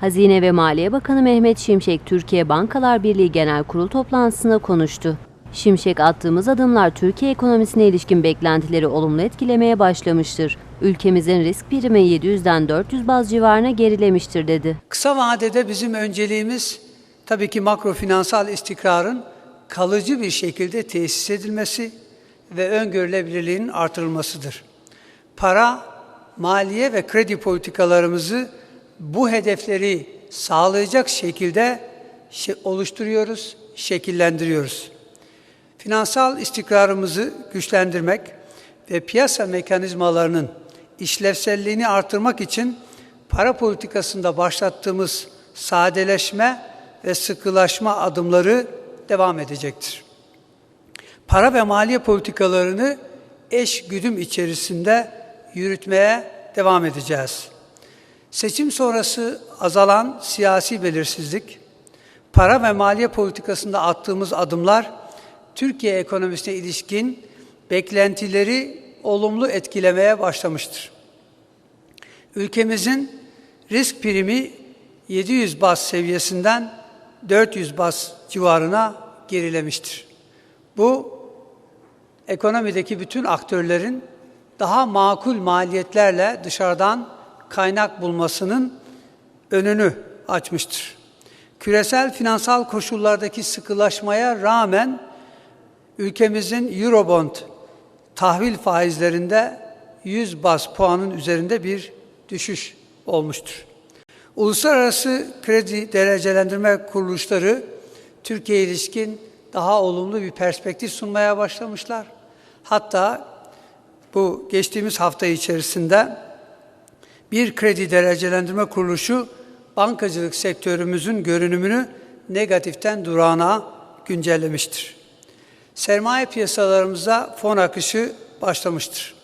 Hazine ve Maliye Bakanı Mehmet Şimşek, Türkiye Bankalar Birliği Genel Kurul toplantısında konuştu. Şimşek attığımız adımlar Türkiye ekonomisine ilişkin beklentileri olumlu etkilemeye başlamıştır. Ülkemizin risk primi 700'den 400 baz civarına gerilemiştir dedi. Kısa vadede bizim önceliğimiz tabii ki makrofinansal istikrarın kalıcı bir şekilde tesis edilmesi ve öngörülebilirliğin artırılmasıdır. Para, maliye ve kredi politikalarımızı bu hedefleri sağlayacak şekilde şe- oluşturuyoruz, şekillendiriyoruz. Finansal istikrarımızı güçlendirmek ve piyasa mekanizmalarının işlevselliğini artırmak için para politikasında başlattığımız sadeleşme ve sıkılaşma adımları devam edecektir. Para ve maliye politikalarını eş güdüm içerisinde yürütmeye devam edeceğiz. Seçim sonrası azalan siyasi belirsizlik, para ve maliye politikasında attığımız adımlar Türkiye ekonomisine ilişkin beklentileri olumlu etkilemeye başlamıştır. Ülkemizin risk primi 700 bas seviyesinden 400 bas civarına gerilemiştir. Bu ekonomideki bütün aktörlerin daha makul maliyetlerle dışarıdan kaynak bulmasının önünü açmıştır. Küresel finansal koşullardaki sıkılaşmaya rağmen ülkemizin Eurobond tahvil faizlerinde 100 bas puanın üzerinde bir düşüş olmuştur. Uluslararası kredi derecelendirme kuruluşları Türkiye ilişkin daha olumlu bir perspektif sunmaya başlamışlar. Hatta bu geçtiğimiz hafta içerisinde bir kredi derecelendirme kuruluşu bankacılık sektörümüzün görünümünü negatiften durağına güncellemiştir. Sermaye piyasalarımıza fon akışı başlamıştır.